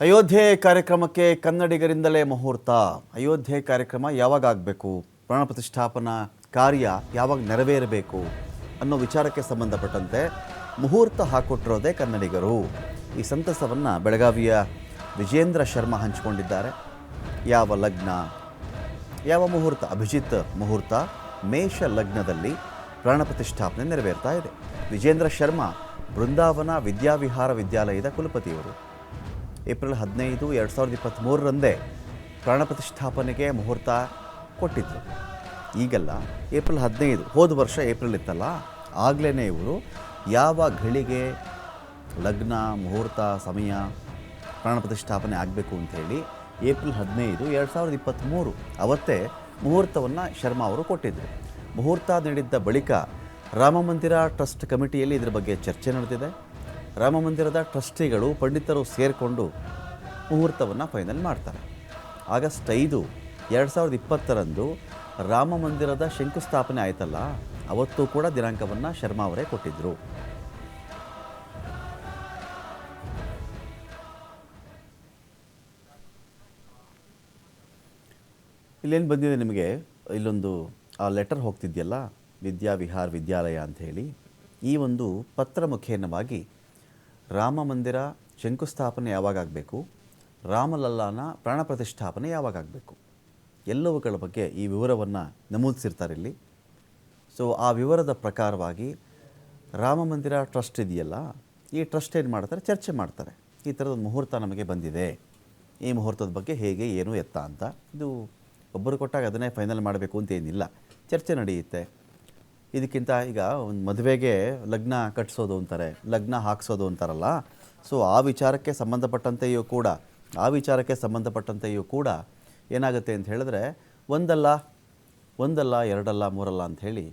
ಅಯೋಧ್ಯೆ ಕಾರ್ಯಕ್ರಮಕ್ಕೆ ಕನ್ನಡಿಗರಿಂದಲೇ ಮುಹೂರ್ತ. ಅಯೋಧ್ಯೆ ಕಾರ್ಯಕ್ರಮ ಯಾವಾಗ ಆಗಬೇಕು? ಪ್ರಾಣ ಪ್ರತಿಷ್ಠಾಪನಾ ಕಾರ್ಯ ಯಾವಾಗ ನೆರವೇರಬೇಕು ಅನ್ನೋ ವಿಚಾರಕ್ಕೆ ಸಂಬಂಧಪಟ್ಟಂತೆ ಮುಹೂರ್ತ ಹಾಕೊಟ್ಟಿರೋದೇ ಕನ್ನಡಿಗರು. ಈ ಸಂತಸವನ್ನು ಬೆಳಗಾವಿಯ ವಿಜೇಂದ್ರ ಶರ್ಮಾ ಹಂಚಿಕೊಂಡಿದ್ದಾರೆ. ಯಾವ ಲಗ್ನ, ಯಾವ ಮುಹೂರ್ತ? ಅಭಿಜಿತ್ ಮುಹೂರ್ತ ಮೇಷ ಲಗ್ನದಲ್ಲಿ ಪ್ರಾಣ ಪ್ರತಿಷ್ಠಾಪನೆ ನೆರವೇರ್ತಾ ಇದೆ. ವಿಜೇಂದ್ರ ಶರ್ಮಾ ಬೃಂದಾವನ ವಿದ್ಯಾವಿಹಾರ ವಿದ್ಯಾಲಯದ ಕುಲಪತಿಯವರು. ಏಪ್ರಿಲ್ ಹದಿನೈದು, ಎರಡು ಸಾವಿರದ ಇಪ್ಪತ್ತ್ಮೂರರಂದೇ ಪ್ರಾಣ ಪ್ರತಿಷ್ಠಾಪನೆಗೆ ಮುಹೂರ್ತ ಕೊಟ್ಟಿದ್ದರು ಈಗಲ್ಲ, ಏಪ್ರಿಲ್ ಹದಿನೈದು, ಹೋದ ವರ್ಷ ಏಪ್ರಿಲ್ ಇತ್ತಲ್ಲ ಆಗಲೇ ಇವರು ಯಾವ ಘಳಿಗೆ ಲಗ್ನ, ಮುಹೂರ್ತ, ಸಮಯ, ಪ್ರಾಣ ಪ್ರತಿಷ್ಠಾಪನೆ ಆಗಬೇಕು ಅಂಥೇಳಿ ಏಪ್ರಿಲ್ ಹದಿನೈದು, ಎರಡು ಸಾವಿರದ ಇಪ್ಪತ್ತ್ಮೂರು ಅವತ್ತೇ ಮುಹೂರ್ತವನ್ನು ಶರ್ಮಾ ಅವರು ಕೊಟ್ಟಿದ್ದರು ಮುಹೂರ್ತ ನೀಡಿದ್ದ ಬಳಿಕ ರಾಮಮಂದಿರ ಟ್ರಸ್ಟ್ ಕಮಿಟಿಯಲ್ಲಿ ಇದರ ಬಗ್ಗೆ ಚರ್ಚೆ ನಡೆದಿದೆ. ರಾಮಮಂದಿರದ ಟ್ರಸ್ಟಿಗಳು ಪಂಡಿತರು ಸೇರಿಕೊಂಡು ಮುಹೂರ್ತವನ್ನು ಫೈನಲ್ ಮಾಡ್ತಾರೆ. ಆಗಸ್ಟ್ ಐದು, ಎರಡು ಸಾವಿರದ ಇಪ್ಪತ್ತರಂದು ರಾಮ ಮಂದಿರದ ಶಂಕುಸ್ಥಾಪನೆ ಆಯಿತಲ್ಲ, ಅವತ್ತು ಕೂಡ ದಿನಾಂಕವನ್ನು ಶರ್ಮಾ ಅವರೇ ಕೊಟ್ಟಿದ್ದರು ಇಲ್ಲೇನು ಬಂದಿದೆ ನಿಮಗೆ? ಇಲ್ಲೊಂದು, ಆ ಲೆಟರ್ ಹೋಗ್ತಿದೆಯಲ್ಲ, ವಿದ್ಯಾ ವಿಹಾರ್ ವಿದ್ಯಾಲಯ ಅಂತ ಹೇಳಿ, ಈ ಒಂದು ಪತ್ರ ಮುಖೇನವಾಗಿ ರಾಮ ಮಂದಿರ ಶಂಕುಸ್ಥಾಪನೆ ಯಾವಾಗ ಆಗಬೇಕು ರಾಮಲಲ್ಲಾನ ಪ್ರಾಣ ಪ್ರತಿಷ್ಠಾಪನೆ ಯಾವಾಗ ಆಗಬೇಕು ಎಲ್ಲವುಗಳ ಬಗ್ಗೆ ಈ ವಿವರವನ್ನು ನಮೂದಿಸಿರ್ತಾರೆ ಇಲ್ಲಿ. ಸೊ ಆ ವಿವರದ ಪ್ರಕಾರವಾಗಿ ರಾಮ ಮಂದಿರ ಟ್ರಸ್ಟ್ ಇದೆಯಲ್ಲ, ಈ ಟ್ರಸ್ಟ್ ಏನು ಮಾಡ್ತಾರೆ? ಚರ್ಚೆ ಮಾಡ್ತಾರೆ. ಈ ಥರದ ಮುಹೂರ್ತ ನಮಗೆ ಬಂದಿದೆ. ಈ ಮುಹೂರ್ತದ ಬಗ್ಗೆ ಹೇಗೆ, ಏನು ಎತ್ತ ಅಂತ, ಇದು ಒಬ್ಬರು ಕೊಟ್ಟಾಗ ಅದನ್ನೇ ಫೈನಲ್ ಮಾಡಬೇಕು ಅಂತ ಏನಿಲ್ಲ. ಚರ್ಚೆ ನಡೆಯುತ್ತೆ. ಇದಕ್ಕಿಂತ ಈಗ ಒಂದು ಮದುವೆಗೆ ಲಗ್ನ ಕಟ್ಟಿಸೋದು ಅಂತಾರೆ, ಲಗ್ನ ಹಾಕ್ಸೋದು ಅಂತಾರಲ್ಲ. ಸೊ ಆ ವಿಚಾರಕ್ಕೆ ಸಂಬಂಧಪಟ್ಟಂತೆಯೂ ಕೂಡ, ಆ ವಿಚಾರಕ್ಕೆ ಸಂಬಂಧಪಟ್ಟಂತೆಯೂ ಕೂಡ ಏನಾಗುತ್ತೆ ಅಂತ ಹೇಳಿದ್ರೆ, ಒಂದಲ್ಲ ಒಂದಲ್ಲ, ಎರಡಲ್ಲ, ಮೂರಲ್ಲ ಅಂತ ಹೇಳಿ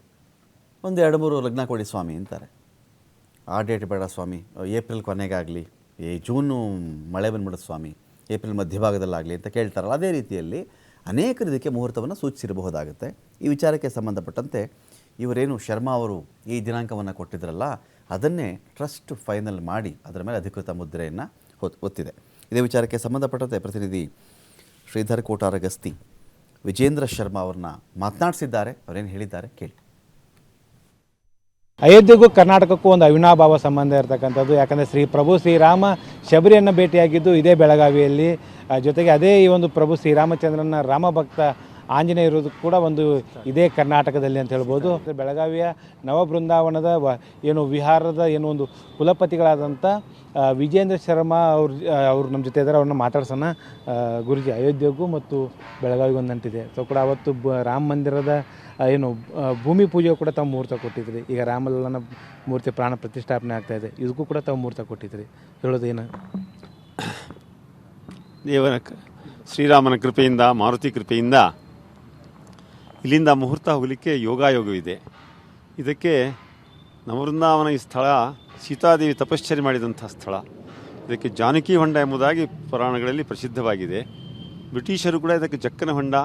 ಒಂದು ಎರಡು ಮೂರು ಲಗ್ನ ಕೊಡಿ ಸ್ವಾಮಿ ಅಂತಾರೆ. ಆ ಡೇಟ್ ಬೇಡ ಸ್ವಾಮಿ, ಏಪ್ರಿಲ್ ಕೊನೆಗಾಗಲಿ ಏ ಜೂನು ಮಳೆ ಬಂದ್ಬಿಡುತ್ತೆ ಸ್ವಾಮಿ, ಏಪ್ರಿಲ್ ಮಧ್ಯಭಾಗದಲ್ಲಾಗಲಿ ಅಂತ ಕೇಳ್ತಾರಲ್ಲ, ಅದೇ ರೀತಿಯಲ್ಲಿ ಅನೇಕರು ಇದಕ್ಕೆ ಮುಹೂರ್ತವನ್ನು ಸೂಚಿಸಿರಬಹುದಾಗುತ್ತೆ. ಈ ವಿಚಾರಕ್ಕೆ ಸಂಬಂಧಪಟ್ಟಂತೆ ಇವರೇನು ಶರ್ಮಾ ಅವರು ಈ ದಿನಾಂಕವನ್ನು ಕೊಟ್ಟಿದ್ರಲ್ಲ, ಅದನ್ನೇ ಟ್ರಸ್ಟ್ ಫೈನಲ್ ಮಾಡಿ ಅದರ ಮೇಲೆ ಅಧಿಕೃತ ಮುದ್ರೆಯನ್ನು ಒತ್ತಿದೆ. ಇದೇ ವಿಚಾರಕ್ಕೆ ಸಂಬಂಧಪಟ್ಟಂತೆ ಪ್ರತಿನಿಧಿ ಶ್ರೀಧರ್ ಕೋಟಾರ ಗಸ್ತಿ ವಿಜೇಂದ್ರ ಶರ್ಮಾ ಅವ್ರನ್ನ ಮಾತನಾಡಿಸಿದ್ದಾರೆ. ಅವರೇನು ಹೇಳಿದ್ದಾರೆ ಕೇಳಿ. ಅಯೋಧ್ಯೆಗೂ ಕರ್ನಾಟಕಕ್ಕೂ ಒಂದು ಅವಿನಾಭಾವ ಸಂಬಂಧ ಇರತಕ್ಕಂಥದ್ದು. ಯಾಕಂದರೆ ಶ್ರೀ ಪ್ರಭು ಶ್ರೀರಾಮ ಶಬರಿಯನ್ನು ಭೇಟಿಯಾಗಿದ್ದು ಇದೇ ಬೆಳಗಾವಿಯಲ್ಲಿ. ಜೊತೆಗೆ ಅದೇ ಈ ಒಂದು ಪ್ರಭು ಶ್ರೀರಾಮಚಂದ್ರನ ರಾಮಭಕ್ತ ಆಂಜನೇಯ ಇರೋದು ಕೂಡ ಒಂದು ಇದೇ ಕರ್ನಾಟಕದಲ್ಲಿ ಅಂತ ಹೇಳ್ಬೋದು. ಬೆಳಗಾವಿಯ ನವಬೃಂದಾವನದ ಏನು ವಿಹಾರದ ಏನು ಒಂದು ಕುಲಪತಿಗಳಾದಂಥ ವಿಜೇಂದ್ರ ಶರ್ಮಾ ಅವ್ರ ಅವ್ರು ನಮ್ಮ ಜೊತೆ ಇದ್ದಾರೆ, ಅವ್ರನ್ನ ಮಾತಾಡ್ಸೋಣ. ಗುರುಜಿ, ಅಯೋಧ್ಯೆಗೂ ಮತ್ತು ಬೆಳಗಾವಿಗೂ ಒಂದು ಸೊ ಕೂಡ ಅವತ್ತು ಬ, ರಾಮ ಮಂದಿರದ ಏನು ಭೂಮಿ ಪೂಜೆ ಕೂಡ ತಮ್ಮ ಮುಹೂರ್ತ ಕೊಟ್ಟಿದ್ರಿ. ಈಗ ರಾಮಲಲ್ಲನ ಮೂರ್ತಿ ಪ್ರಾಣ ಪ್ರತಿಷ್ಠಾಪನೆ ಆಗ್ತಾ ಇದೆ. ಇದಕ್ಕೂ ಕೂಡ ತಮ್ಮ ಮುಹೂರ್ತ ಕೊಟ್ಟಿದ್ರಿ. ಹೇಳೋದೇನು ದೇವರ ಶ್ರೀರಾಮನ ಕೃಪೆಯಿಂದ, ಮಾರುತಿ ಕೃಪೆಯಿಂದ ಇಲ್ಲಿಂದ ಮುಹೂರ್ತ ಹೋಗಲಿಕ್ಕೆ ಯೋಗಾಯೋಗವಿದೆ. ಇದಕ್ಕೆ ನವವೃಂದಾವನ ಈ ಸ್ಥಳ, ಸೀತಾದೇವಿ ತಪಶ್ಚರಿ ಮಾಡಿದಂಥ ಸ್ಥಳ. ಇದಕ್ಕೆ ಜಾನಕಿ ಹೊಂಡ ಎಂಬುದಾಗಿ ಪುರಾಣಗಳಲ್ಲಿ ಪ್ರಸಿದ್ಧವಾಗಿದೆ. ಬ್ರಿಟಿಷರು ಕೂಡ ಇದಕ್ಕೆ ಜಕ್ಕನ ಹೊಂಡ,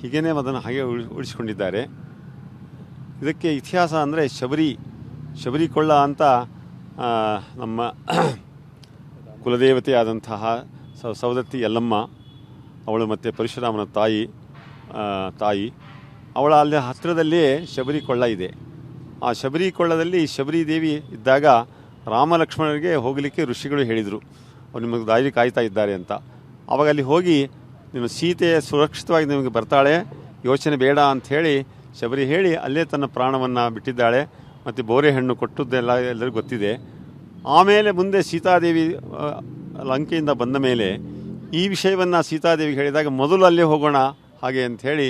ಹೀಗೇನೇ ಅದನ್ನು ಹಾಗೆ ಉಳಿ- ಉಳಿಸಿಕೊಂಡಿದ್ದಾರೆ. ಇದಕ್ಕೆ ಇತಿಹಾಸ ಅಂದರೆ ಶಬರಿ ಶಬರಿ ಕೊಳ್ಳ ಅಂತ ನಮ್ಮ ಕುಲದೇವತೆಯಾದಂತಹ ಸ- ಸವದತ್ತಿ ಯಲ್ಲಮ್ಮ, ಅವಳು ಮತ್ತು ಪರಶುರಾಮನ ತಾಯಿ ತಾಯಿ. ಅವಳ ಅಲ್ಲಿ ಹತ್ತಿರದಲ್ಲಿಯೇ ಶಬರಿ ಕೊಳ್ಳ ಇದೆ. ಆ ಶಬರಿ ಕೊಳ್ಳದಲ್ಲಿ ಶಬರಿ ದೇವಿ ಇದ್ದಾಗ ರಾಮ ಲಕ್ಷ್ಮಣರಿಗೆ ಹೋಗಲಿಕ್ಕೆ ಋಷಿಗಳು ಹೇಳಿದರು. ಅವ್ರು ನಿಮಗೆ ದಾರಿ ಕಾಯ್ತಾ ಇದ್ದಾರೆ ಅಂತ. ಆವಾಗ ಅಲ್ಲಿ ಹೋಗಿ ನಿಮ್ಮ ಸೀತೆ ಸುರಕ್ಷಿತವಾಗಿ ನಿಮಗೆ ಬರ್ತಾಳೆ, ಯೋಚನೆ ಬೇಡ ಅಂತ ಹೇಳಿ ಶಬರಿ ಹೇಳಿ ಅಲ್ಲೇ ತನ್ನ ಪ್ರಾಣವನ್ನು ಬಿಟ್ಟಿದ್ದಾಳೆ ಮತ್ತು ಬೋರೆ ಹಣ್ಣು ಕೊಟ್ಟದ್ದೆಲ್ಲ ಎಲ್ಲರಿಗೂ ಗೊತ್ತಿದೆ. ಆಮೇಲೆ ಮುಂದೆ ಸೀತಾದೇವಿ ಲಂಕೆಯಿಂದ ಬಂದ ಮೇಲೆ ಈ ವಿಷಯವನ್ನು ಸೀತಾದೇವಿಗೆ ಹೇಳಿದಾಗ ಮೊದಲು ಅಲ್ಲೇ ಹೋಗೋಣ ಹಾಗೆ ಅಂತ ಹೇಳಿ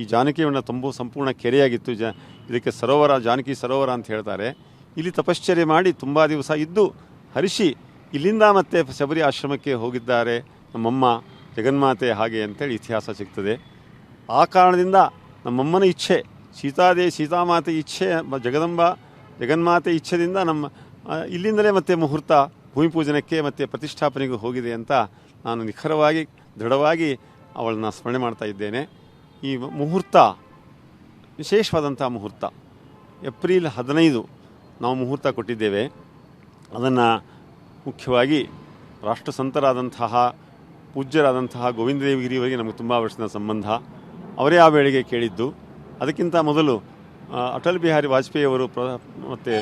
ಈ ಜಾನಕಿಯನ್ನು ತುಂಬು ಸಂಪೂರ್ಣ ಕೆರೆಯಾಗಿತ್ತು. ಜ, ಇದಕ್ಕೆ ಸರೋವರ, ಜಾನಕಿ ಸರೋವರ ಅಂತ ಹೇಳ್ತಾರೆ. ಇಲ್ಲಿ ತಪಶ್ಚರ್ಯ ಮಾಡಿ ತುಂಬ ದಿವಸ ಇದ್ದು ಹರಿಷಿ ಇಲ್ಲಿಂದ ಮತ್ತೆ ಶಬರಿ ಆಶ್ರಮಕ್ಕೆ ಹೋಗಿದ್ದಾರೆ. ನಮ್ಮಮ್ಮ ಜಗನ್ಮಾತೆ ಹಾಗೆ ಅಂತೇಳಿ ಇತಿಹಾಸ ಸಿಗ್ತದೆ. ಆ ಕಾರಣದಿಂದ ನಮ್ಮಮ್ಮನ ಇಚ್ಛೆ ಸೀತಾದೇವಿ ಸೀತಾಮಾತೆ ಇಚ್ಛೆ, ಜಗದಂಬ, ಜಗನ್ಮಾತೆ ಇಚ್ಛೆದಿಂದ ನಮ್ಮ ಇಲ್ಲಿಂದಲೇ ಮತ್ತೆ ಮುಹೂರ್ತ, ಭೂಮಿ ಪೂಜನಕ್ಕೆ ಮತ್ತು ಪ್ರತಿಷ್ಠಾಪನೆಗೂ ಹೋಗಿದೆ ಅಂತ ನಾನು ನಿಖರವಾಗಿ, ದೃಢವಾಗಿ ಅವಳನ್ನ ಸ್ಮರಣೆ ಮಾಡ್ತಾ ಇದ್ದೇನೆ. ಈ ಮುಹೂರ್ತ, ವಿಶೇಷವಾದಂಥ ಮುಹೂರ್ತ. ಏಪ್ರಿಲ್ ಹದಿನೈದು ನಾವು ಮುಹೂರ್ತ ಕೊಟ್ಟಿದ್ದೇವೆ. ಅದನ್ನು ಮುಖ್ಯವಾಗಿ ರಾಷ್ಟ್ರಸಂತರಾದಂತಹ, ಪೂಜ್ಯರಾದಂತಹ ಗೋವಿಂದ ದೇವಗಿರಿಯವರಿಗೆ ನಮಗೆ ತುಂಬ ವರ್ಷದ ಸಂಬಂಧ. ಅವರೇ ಆ ವೇಳೆಗೆ ಕೇಳಿದ್ದು. ಅದಕ್ಕಿಂತ ಮೊದಲು ಅಟಲ್ ಬಿಹಾರಿ ವಾಜಪೇಯಿ ಅವರು ಪ್ರ, ಮತ್ತು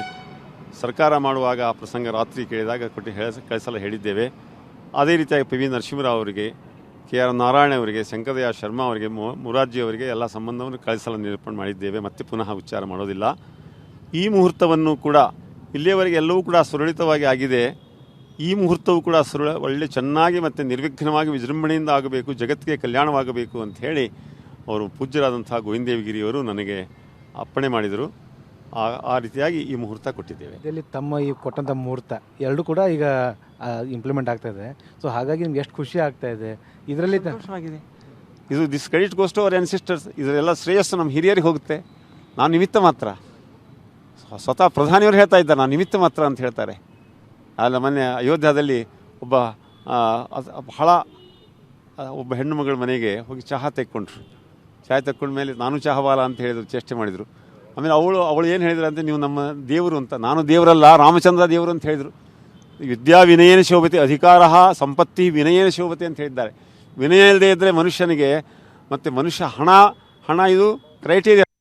ಸರ್ಕಾರ ಮಾಡುವಾಗ ಆ ಪ್ರಸಂಗ ರಾತ್ರಿ ಕೇಳಿದಾಗ ಕೊಟ್ಟು ಹೇಳ, ಕಳಿಸಲು ಹೇಳಿದ್ದೇವೆ. ಅದೇ ರೀತಿಯಾಗಿ ಪಿ ವಿ ನರಸಿಂಹರಾವ್ ಅವರಿಗೆ ಕೆ ಆರ್ ನಾರಾಯಣ ಅವರಿಗೆ ಶಂಕರದಯ ಶರ್ಮಾ ಅವರಿಗೆ ಮುರಾರ್ಜಿ ಅವರಿಗೆ ಎಲ್ಲ ಸಂಬಂಧವನ್ನು ಕಳಿಸಲು ನಿರೂಪಣೆ ಮಾಡಿದ್ದೇವೆ. ಮತ್ತೆ ಪುನಃ ಉಚ್ಚಾರ ಮಾಡೋದಿಲ್ಲ. ಈ ಮುಹೂರ್ತವನ್ನು ಕೂಡ ಇಲ್ಲಿಯವರೆಗೆ ಎಲ್ಲವೂ ಕೂಡ ಸುರಳಿತವಾಗಿ ಆಗಿದೆ. ಈ ಮುಹೂರ್ತವೂ ಕೂಡ ಸುರಳ, ಒಳ್ಳೆ ಚೆನ್ನಾಗಿ ಮತ್ತು ನಿರ್ವಿಘ್ನವಾಗಿ ವಿಜೃಂಭಣೆಯಿಂದ ಆಗಬೇಕು, ಜಗತ್ತಿಗೆ ಕಲ್ಯಾಣವಾಗಬೇಕು ಅಂತ ಹೇಳಿ ಅವರು ಪೂಜ್ಯರಾದಂಥ ಗೋವಿಂದೇವಗಿರಿಯವರು ನನಗೆ ಅಪ್ಪಣೆ ಮಾಡಿದರು. ಆ ಆ ರೀತಿಯಾಗಿ ಈ ಮುಹೂರ್ತ ಕೊಟ್ಟಿದ್ದೇವೆ. ಇದರಲ್ಲಿ ತಮ್ಮ ಈ ಕೊಟ್ಟಂಥ ಮುಹೂರ್ತ ಎರಡೂ ಕೂಡ ಈಗ ಇಂಪ್ಲಿಮೆಂಟ್ ಆಗ್ತಾ ಇದೆ. ಸೊ ಹಾಗಾಗಿ ನಿಮ್ಗೆ ಎಷ್ಟು ಖುಷಿ ಆಗ್ತಾ ಇದೆ. ಇದರಲ್ಲಿ ಸಂತೋಷವಾಗಿದೆ. ಇದು this credit goes to our sisters ಇದರೆಲ್ಲ ಶ್ರೇಯಸ್ಸು ನಮ್ಮ ಹಿರಿಯರಿಗೆ ಹೋಗುತ್ತೆ. ನಾನು ನಿಮಿತ್ತ ಮಾತ್ರ. ಸ್ವ- ಸ್ವತಃ ಪ್ರಧಾನಿಯವರು ಹೇಳ್ತಾ ಇದ್ದಾರೆ ನಾನು ನಿಮಿತ್ತ ಮಾತ್ರ ಅಂತ ಹೇಳ್ತಾರೆ. ಅಲ್ಲ ಮೊನ್ನೆ ಅಯೋಧ್ಯದಲ್ಲಿ ಒಬ್ಬ ಬಹಳ ಒಬ್ಬ ಹೆಣ್ಣು ಮಗಳ ಮನೆಗೆ ಹೋಗಿ ಚಹಾ ತೆಕ್ಕೊಂಡ್ರು. ಚಹಾ ತೆಕ್ಕೊಂಡ ಮೇಲೆ ನಾನು ಚಹಾವಾಲ ಅಂತ ಹೇಳಿದ್ರು ಚೇಷ್ಟೆ ಮಾಡಿದರು. ಆಮೇಲೆ ಅವಳು ಅವಳು ಏನು ಹೇಳಿದ್ರು ಅಂತ ನೀವು ನಮ್ಮ ದೇವರು ಅಂತ. ನಾನು ದೇವರಲ್ಲ, ರಾಮಚಂದ್ರ ದೇವರು ಅಂತ ಹೇಳಿದರು. ವಿದ್ಯಾ ವಿನಯನ ಶೋಭತೆ, ಅಧಿಕಾರ ಸಂಪತ್ತಿ ವಿನಯನ ಶೋಭತೆ ಅಂತ ಹೇಳಿದ್ದಾರೆ. ವಿನಯ ಇಲ್ಲದೆ ಇದ್ದರೆ ಮನುಷ್ಯನಿಗೆ ಮತ್ತು ಮನುಷ್ಯ ಹಣ ಹಣ ಇದು ಕ್ರೈಟೀರಿಯಾ